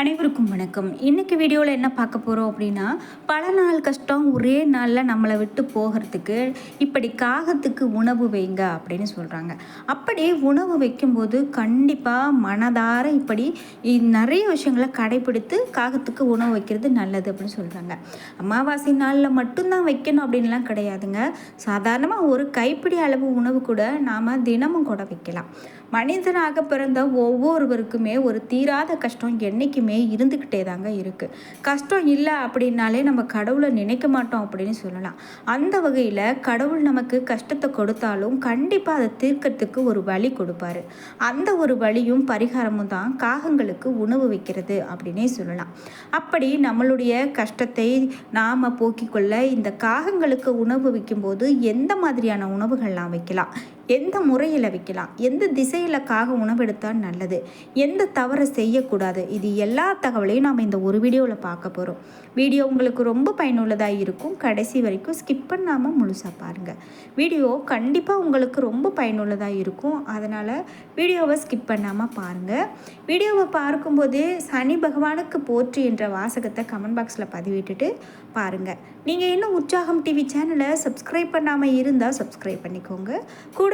அனைவருக்கும் வணக்கம். இன்றைக்கி வீடியோவில் என்ன பார்க்க போகிறோம் அப்படின்னா பல நாள் கஷ்டம் ஒரே நாளில் நம்மளை விட்டு போகிறதுக்கு இப்படி காகத்துக்கு உணவு வைங்க அப்படின்னு சொல்கிறாங்க அப்படி உணவு வைக்கும்போது கண்டிப்பாக மனதார இப்படி நிறைய விஷயங்களை கடைப்பிடித்து காகத்துக்கு உணவு வைக்கிறது நல்லது அப்படின்னு சொல்கிறாங்க அமாவாசை நாளில் மட்டும்தான் வைக்கணும் அப்படின்லாம் கிடையாதுங்க. சாதாரணமாக ஒரு கைப்பிடி அளவு உணவு கூட நாம் தினமும் கூட வைக்கலாம். மனிதனாக பிறந்த ஒவ்வொருவருக்குமே ஒரு தீராத கஷ்டம் என்றைக்குமே இருந்துக்கிட்டே தாங்க இருக்குது கஷ்டம் இல்லை அப்படின்னாலே நம்ம கடவுளை நினைக்க மாட்டோம் அப்படின்னு சொல்லலாம். அந்த வகையில் கடவுள் நமக்கு கஷ்டத்தை கொடுத்தாலும் கண்டிப்பாக அதை தீர்க்கறதுக்கு ஒரு வழி கொடுப்பாரு. அந்த ஒரு வழியும் பரிகாரமும் தான் காகங்களுக்கு உணவு வைக்கிறது அப்படின்னே சொல்லலாம். அப்படி நம்மளுடைய கஷ்டத்தை நாம் போக்கிக்கொள்ள இந்த காகங்களுக்கு உணவு வைக்கும்போது எந்த மாதிரியான உணவுகள்லாம் வைக்கலாம்? எந்த முறையில் வைக்கலாம் எந்த திசையில் காக உணவெடுத்தால் நல்லது? எந்த தவறை செய்யக்கூடாது? இது எல்லா தகவலையும் நாம் இந்த ஒரு வீடியோவில் பார்க்க போகிறோம் வீடியோ உங்களுக்கு ரொம்ப பயனுள்ளதாக இருக்கும். கடைசி வரைக்கும் ஸ்கிப் பண்ணாமல் முழுசாக பாருங்கள் வீடியோ கண்டிப்பாக உங்களுக்கு ரொம்ப பயனுள்ளதாக இருக்கும். அதனால் வீடியோவை ஸ்கிப் பண்ணாமல் பாருங்கள் வீடியோவை பார்க்கும்போதே சனி பகவானுக்கு போற்றி என்ற வாசகத்தை கமெண்ட் பாக்ஸில் பதிவிட்டுட்டு பாருங்கள் நீங்கள் இன்னும் உற்சாகம் டிவி சேனலை சப்ஸ்கிரைப் பண்ணாமல் இருந்தால் சப்ஸ்கிரைப் பண்ணிக்கோங்க. கூட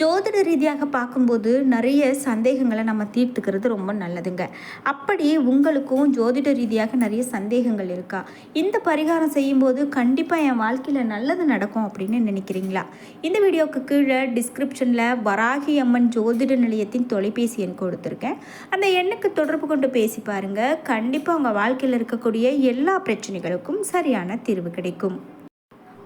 ஜோதிட ரீதியாக பார்க்கும்போது நிறைய சந்தேகங்களை நம்ம தீர்த்துக்கிறது ரொம்ப நல்லதுங்க. அப்படி உங்களுக்கும் ஜோதிட ரீதியாக நிறைய சந்தேகங்கள் இருக்கா? இந்த பரிகாரம் செய்யும்போது கண்டிப்பாக என் வாழ்க்கையில் நல்லது நடக்கும் அப்படின்னு நினைக்கிறீங்களா? இந்த வீடியோவுக்கு கீழே டிஸ்கிரிப்ஷனில் வராகி அம்மன் ஜோதிட நிலையத்தின் தொலைபேசி எண் கொடுத்துருக்கேன். அந்த எண்ணுக்கு தொடர்பு கொண்டு பேசி பாருங்கள் கண்டிப்பாக உங்கள் வாழ்க்கையில் இருக்கக்கூடிய எல்லா பிரச்சனைகளுக்கும் சரியான தீர்வு கிடைக்கும்.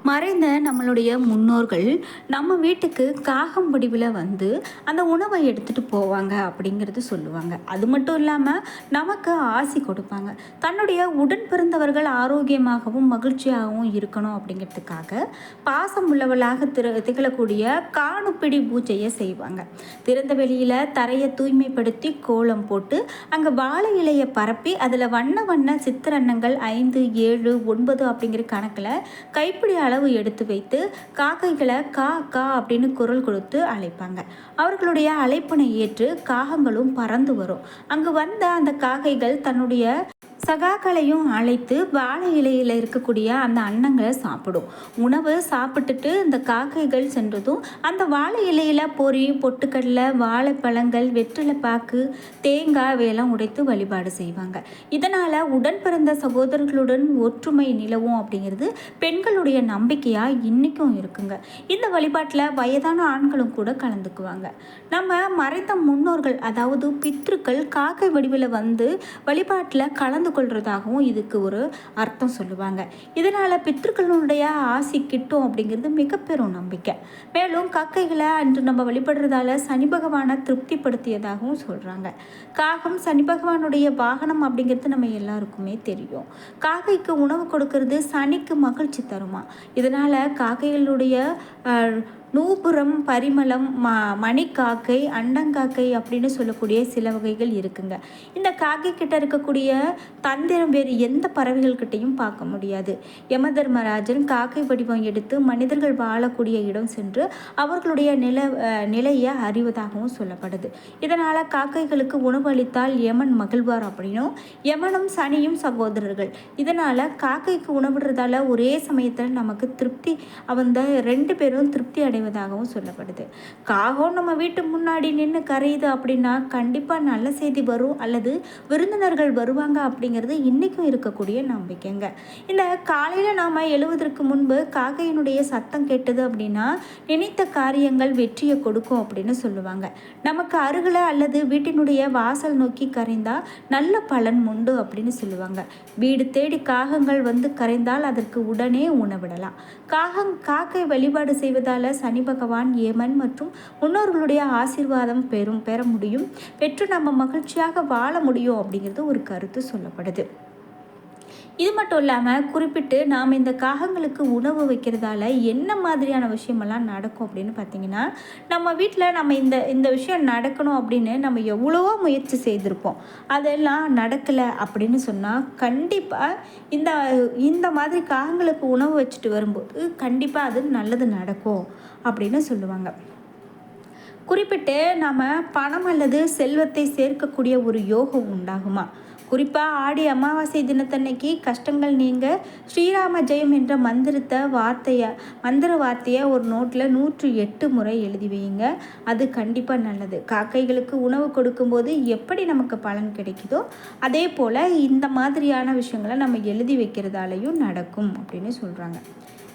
மறைந்த நம்மளுடைய முன்னோர்கள் நம்ம வீட்டுக்கு காகம் வடிவில் வந்து அந்த உணவை எடுத்துகிட்டு போவாங்க அப்படிங்கிறது சொல்லுவாங்க. அது மட்டும் இல்லாமல் நமக்கு ஆசி கொடுப்பாங்க. தன்னுடைய உடன் பிறந்தவர்கள் ஆரோக்கியமாகவும் மகிழ்ச்சியாகவும் இருக்கணும் அப்படிங்கிறதுக்காக பாசம் உள்ளவளாக திரு திகழக்கூடிய காணுப்பிடி பூஜையை செய்வாங்க. திறந்த வெளியில் தரையை தூய்மைப்படுத்தி கோலம் போட்டு அங்கே வாழை இலையை பரப்பி அதில் வண்ண வண்ண சித்திரன்னங்கள் ஐந்து ஏழு ஒன்பது அப்படிங்கிற கணக்கில் கைப்பிடி அளவு எடுத்து வைத்து காக்கைகளை கா கா அப்படின்னு குரல் கொடுத்து அழைப்பாங்க. அவர்களுடைய அழைப்பினை ஏற்று காகங்களும் பறந்து வரும். அங்கு வந்த அந்த காக்கைகள் தன்னுடைய சகாக்களையும் அழைத்து வாழை இலையில் இருக்கக்கூடிய அந்த அன்னங்களை சாப்பிடும். உணவு சாப்பிட்டுட்டு இந்த காக்கைகள் சென்றதும் அந்த வாழை இலையில் பொறி பொட்டுக்கடலை வாழைப்பழங்கள் வெற்றிலை பாக்கு தேங்காய் இவையெல்லாம் உடைத்து வழிபாடு செய்வாங்க. இதனால் உடன் பிறந்த சகோதரர்களுடன் ஒற்றுமை நிலவும் அப்படிங்கிறது பெண்களுடைய நம்பிக்கையாக இன்றைக்கும் இருக்குங்க. இந்த வழிபாட்டில் வயதான ஆண்களும் கூட கலந்துக்குவாங்க. நம்ம மறைந்த முன்னோர்கள் அதாவது பித்ருக்கள் காக்கை வடிவில் வந்து வழிபாட்டில் கலந்து கொள்றதாகவும் இதுக்கு ஒரு அர்த்தம் சொல்லுவாங்க. இதனால் பித்திருக்களுடைய ஆசி கிட்டும் அப்படிங்கிறது மிக பெரும் நம்பிக்கை. மேலும் காக்கைகளை அன்று நம்ம வழிபடுறதால சனி பகவானை திருப்திப்படுத்தியதாகவும் சொல்கிறாங்க காகம் சனி பகவானுடைய வாகனம் அப்படிங்கிறது நம்ம எல்லாருக்குமே தெரியும். காக்கைக்கு உணவு கொடுக்கறது சனிக்கு மகிழ்ச்சி தருமா? இதனால் காக்கைகளுடைய நூபுரம் பரிமளம் ம மணிக்காக்கை அண்டங்காக்கை அப்படின்னு சொல்லக்கூடிய சில வகைகள் இருக்குங்க. இந்த காக்கை கிட்ட இருக்கக்கூடிய தந்திரம் வேறு எந்த பறவைகள்கிட்டையும் பார்க்க முடியாது. யமதர்மராஜன் காக்கை வடிவம் எடுத்து மனிதர்கள் வாழக்கூடிய இடம் சென்று அவர்களுடைய நில நிலையை அறிவதாகவும் சொல்லப்படுது. இதனால் காக்கைகளுக்கு உணவு அளித்தால் யமன் மகிழ்வார் அப்படின்னும் யமனும் சனியும் சகோதரர்கள். இதனால் காக்கைக்கு உணவிடுறதால ஒரே சமயத்தில் நமக்கு திருப்தி அந்த ரெண்டு பேரும் திருப்தி அடைவதாகவும் சொல்லப்படுது. காகம் நம்ம வீட்டு முன்னாடி நின்று கரையுது அப்படின்னா கண்டிப்பாக நல்ல செய்தி வரும் அல்லது விருந்தினர்கள் வருவாங்க அப்படிங்கிறது இன்றைக்கும் இருக்கக்கூடிய நம்பிக்கைங்க. இந்த காலையில் நாம் எழுவதற்கு முன்பு காக்கையினுடைய சத்தம் கேட்டது அப்படின்னா நினைத்த காரியங்கள் வெற்றியை கொடுக்கும் அப்படின்னு சொல்லுவாங்க. நமக்கு அருகில் அல்லது வீட்டினுடைய வாசல் நோக்கி கரைந்தால் நல்ல பலன் உண்டு அப்படின்னு சொல்லுவாங்க. வீடு தேடி காகங்கள் வந்து கரைந்தால் அதற்கு உடனே உணவிடலாம். காகம் காக்கை வழிபாடு செய்வதால் சனி பகவான் ஏமன் மற்றும் முன்னோர்களுடைய ஆசீர்வாதம் பெறும் பெற முடியும். பெற்று நம்ம மகிழ்ச்சியாக வாழ முடியும் அப்படிங்கிறது ஒரு கருத்து சொல்லப்படுது. இது மட்டும் இல்லாமல் குறிப்பிட்டு நாம் இந்த காகங்களுக்கு உணவு வைக்கிறதால என்ன மாதிரியான விஷயமெல்லாம் நடக்கும் அப்படின்னு பார்த்தீங்கன்னா நம்ம வீட்டில் நம்ம இந்த இந்த விஷயம் நடக்கணும் அப்படின்னு நம்ம எவ்வளவோ முயற்சி செய்திருப்போம். அதெல்லாம் நடக்கலை அப்படின்னு சொன்னால் கண்டிப்பாக இந்த இந்த மாதிரி காகங்களுக்கு உணவு வச்சுட்டு வரும்போது கண்டிப்பாக அது நல்லது நடக்கும் அப்படின்னு சொல்லுவாங்க. குறிப்பிட்டு நாம் பணம் அல்லது செல்வத்தை சேர்க்கக்கூடிய ஒரு யோகம் உண்டாகுமா? குறிப்பாக ஆடி அமாவாசை தினத்தன்னைக்கு கஷ்டங்கள் நீங்க ஸ்ரீராம ஜெயம் என்ற மந்திரத்தை வார்த்தையை மந்திர வார்த்தையை ஒரு நோட்டில் நூற்று எட்டு முறை எழுதி வையுங்க. அது கண்டிப்பாக நல்லது. காக்கைகளுக்கு உணவு கொடுக்கும்போது எப்படி நமக்கு பலன் கிடைக்குதோ அதே போல் இந்த மாதிரியான விஷயங்களை நம்ம எழுதி வைக்கிறதாலையும் நடக்கும் அப்படின்னு சொல்கிறாங்க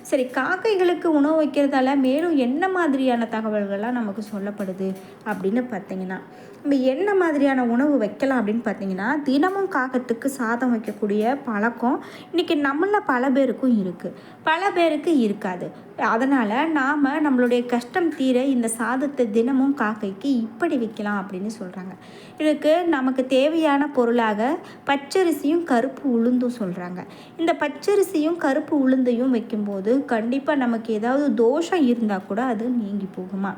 சரி காக்கைகளுக்கு உணவு வைக்கிறதால மேலும் என்ன மாதிரியான தகவல்கள்லாம் நமக்கு சொல்லப்படுது அப்படின்னு பார்த்தீங்கன்னா நம்ம என்ன மாதிரியான உணவு வைக்கலாம் அப்படின்னு பார்த்தீங்கன்னா தினமும் காகத்துக்கு சாதம் வைக்கக்கூடிய பழக்கம் இன்றைக்கி நம்மளில் பல பேருக்கும் இருக்குது பல பேருக்கு இருக்காது. அதனால் நாம் நம்மளுடைய கஷ்டம் தீர இந்த சாதத்தை தினமும் காக்கைக்கு இப்படி வைக்கலாம் அப்படின்னு சொல்கிறாங்க இதுக்கு நமக்கு தேவையான பொருளாக பச்சரிசியும் கருப்பு உளுந்தும் சொல்கிறாங்க இந்த பச்சரிசியும் கருப்பு உளுந்தையும் வைக்கும்போது கண்டிப்பாக நமக்கு ஏதாவது தோஷம் இருந்தால் கூட அது நீங்கி போகுமா?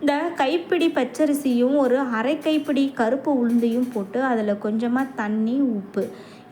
இந்த கைப்பிடி பச்சரிசியும் ஒரு அரை கைப்பிடி கருப்பு உளுந்தையும் போட்டு அதில் கொஞ்சமாக தண்ணி உப்பு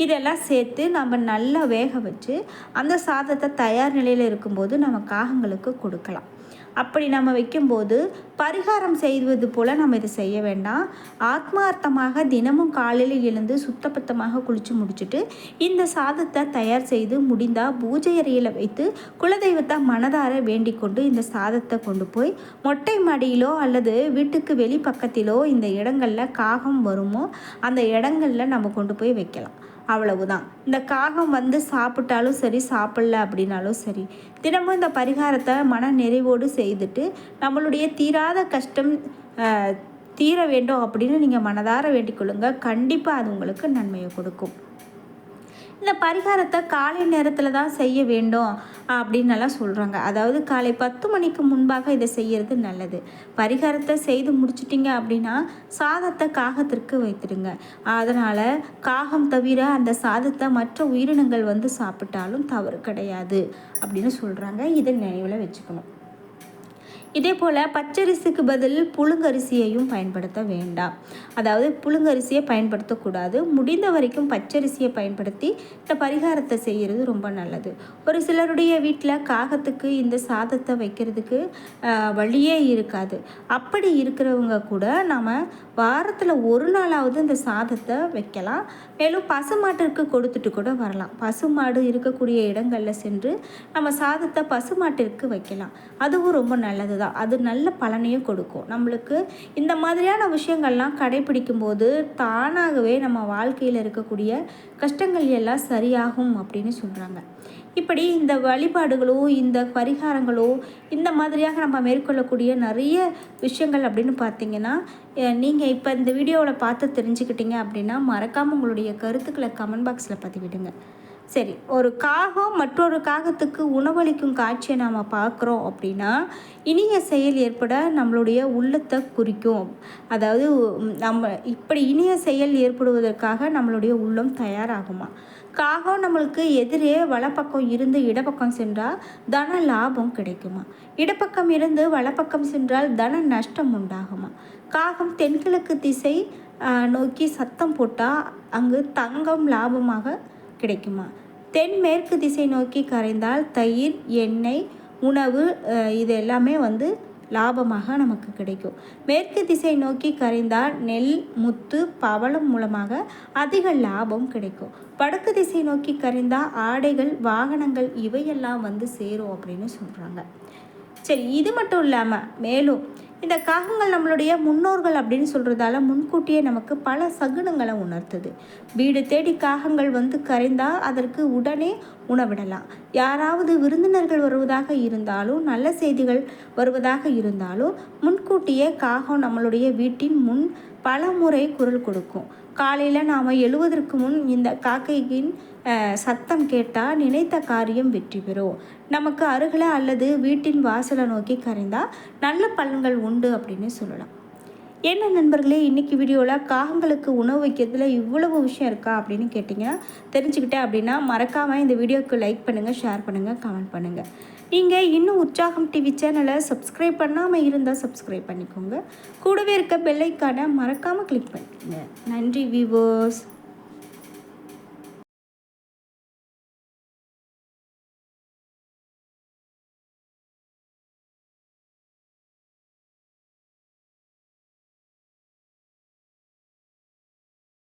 இதெல்லாம் சேர்த்து நம்ம நல்லா வேக வச்சு அந்த சாதத்தை தயார் நிலையில் இருக்கும்போது நம்ம காகங்களுக்கு கொடுக்கலாம். அப்படி நம்ம வைக்கும்போது பரிகாரம் செய்வது போல் நம்ம இதை செய்ய வேண்டாம். ஆத்மார்த்தமாக தினமும் காலையில் எழுந்து சுத்தபத்தமாக குளித்து முடிச்சுட்டு இந்த சாதத்தை தயார் செய்து முடிந்தால் பூஜை அறையில் வைத்து குலதெய்வத்தை மனதார வேண்டிக் கொண்டு இந்த சாதத்தை கொண்டு போய் மொட்டை மாடியிலோ அல்லது வீட்டுக்கு வெளி பக்கத்திலோ இந்த இடங்களில் காகம் வருமோ அந்த இடங்களில் நம்ம கொண்டு போய் வைக்கலாம். அவ்வளவுதான். இந்த காகம் வந்து சாப்பிட்டாலும் சரி சாப்பிடல அப்படின்னாலும் சரி தினமும் இந்த பரிகாரத்தை மன நிறைவோடு செய்துட்டு நம்மளுடைய தீராத கஷ்டம் தீர வேண்டும் அப்படின்னு நீங்கள் மனதார வேண்டிக்கொள்ளுங்க கண்டிப்பாக அது உங்களுக்கு நன்மையை கொடுக்கும். இந்த பரிகாரத்தை காலை நேரத்தில் தான் செய்ய வேண்டும் அப்படின்னலாம் சொல்கிறாங்க அதாவது காலை பத்து மணிக்கு முன்பாக இதை செய்கிறது நல்லது. பரிகாரத்தை செய்து முடிச்சிட்டிங்க அப்படின்னா சாதத்தை காகத்திற்கு வைத்துடுங்க. அதனால் காகம் தவிர அந்த சாதத்தை மற்ற உயிரினங்கள் வந்து சாப்பிட்டாலும் தவறு கிடையாது அப்படின்னு சொல்கிறாங்க இதை நினைவில் வச்சுக்கணும். இதே போல் பச்சரிசிக்கு பதில் புழுங்கரிசியையும் பயன்படுத்த வேண்டாம். அதாவது புழுங்கரிசியை பயன்படுத்தக்கூடாது. முடிந்த வரைக்கும் பச்சரிசியை பயன்படுத்தி இந்த பரிகாரத்தை செய்கிறது ரொம்ப நல்லது. ஒரு சிலருடைய வீட்டில் காகத்துக்கு இந்த சாதத்தை வைக்கிறதுக்கு வழியே இருக்காது. அப்படி இருக்கிறவங்க கூட நம்ம வாரத்தில் ஒரு நாளாவது இந்த சாதத்தை வைக்கலாம். மேலும் பசுமாட்டிற்கு கொடுத்துட்டு கூட வரலாம். பசுமாடு இருக்கக்கூடிய இடங்களில் சென்று நம்ம சாதத்தை பசுமாட்டிற்கு வைக்கலாம். அதுவும் ரொம்ப நல்லது தான். அது நல்ல பலனையும் கொடுக்கும். நம்மளுக்கு இந்த மாதிரியான விஷயங்கள்லாம் கடைபிடிக்கும் போது தானாகவே நம்ம வாழ்க்கையில் இருக்கக்கூடிய கஷ்டங்கள் எல்லாம் சரியாகும் அப்படின்னு சொல்கிறாங்க இப்படி இந்த வழிபாடுகளோ இந்த பரிகாரங்களோ இந்த மாதிரியாக நம்ம மேற்கொள்ளக்கூடிய நிறைய விஷயங்கள் அப்படின்னு பார்த்தீங்கன்னா நீங்கள் இப்போ இந்த வீடியோவில் பார்த்து தெரிஞ்சுக்கிட்டீங்க அப்படின்னா மறக்காமல் உங்களுடைய கருத்துக்களை கமெண்ட் பாக்ஸில் பதிவிடுங்க. சரி ஒரு காகம் மற்றொரு காகத்துக்கு உணவளிக்கும் காட்சியை நாம் பார்க்குறோம் அப்படின்னா இனிய செயல் ஏற்பட நம்மளுடைய உள்ளத்தை குறிக்கும். அதாவது நம்ம இப்படி இனிய செயல் ஏற்படுவதற்காக நம்மளுடைய உள்ளம் தயாராகுமா? காகம் நம்மளுக்கு எதிரே வலப்பக்கம் இருந்து இடப்பக்கம் சென்றால் தன லாபம் கிடைக்குமா? இடப்பக்கம் இருந்து வலப்பக்கம் சென்றால் தன நஷ்டம் உண்டாகுமா? காகம் தென்கிழக்கு திசை நோக்கி சத்தம் போட்டால் அங்கு தங்கம் லாபமாக கிடைக்குமா? தென்மேற்கு திசை நோக்கி கரைந்தால் தயிர் எண்ணெய் உணவு இது எல்லாமே வந்து லாபமாக நமக்கு கிடைக்கும். மேற்கு திசை நோக்கி கரைந்தால் நெல் முத்து பவளம் மூலமாக அதிக லாபம் கிடைக்கும். வடக்கு திசை நோக்கி கரைந்தால் ஆடைகள் வாகனங்கள் இவையெல்லாம் வந்து சேரும் அப்படின்னு சொல்கிறாங்க சரி இது மட்டும் இல்லாமல் மேலும் இந்த காகங்கள் நம்மளுடைய முன்னோர்கள் அப்படின்னு சொல்கிறதால முன்கூட்டியே நமக்கு பல சகுனங்களை உணர்த்துது. வீடு தேடி காகங்கள் வந்து கரைந்தால் அதற்கு உடனே உணவிடலாம். யாராவது விருந்தினர்கள் வருவதாக இருந்தாலும் நல்ல செய்திகள் வருவதாக இருந்தாலும் முன்கூட்டியே காகம் நம்மளுடைய வீட்டின் முன் பல முறை குரல் கொடுக்கும். காலையில் நாம் எழுவதற்கு முன் இந்த காக்கையின் சத்தம் கேட்டால் நினைத்த காரியம் வெற்றி பெறும். நமக்கு அருகில் அல்லது வீட்டின் வாசலை நோக்கி கரைந்தால் நல்ல பலன்கள் உண்டு அப்படின்னு சொல்லலாம். என்ன நண்பர்களே இன்றைக்கி வீடியோவில் காகங்களுக்கு உணவு வைக்கிறதுல இவ்வளவு விஷயம் இருக்கா அப்படின்னு கேட்டிங்கன்னா தெரிஞ்சுக்கிட்டேன் அப்படின்னா மறக்காமல் இந்த வீடியோவுக்கு லைக் பண்ணுங்கள் ஷேர் பண்ணுங்கள் கமெண்ட் பண்ணுங்கள் நீங்கள் இன்னும் உற்சாகம் டிவி சேனலை சப்ஸ்கிரைப் பண்ணாமல் இருந்தால் சப்ஸ்கிரைப் பண்ணிக்கோங்க. கூடவே இருக்க பெல்லைக்கான மறக்காமல் கிளிக் பண்ணிக்கோங்க. நன்றி விவோஸ்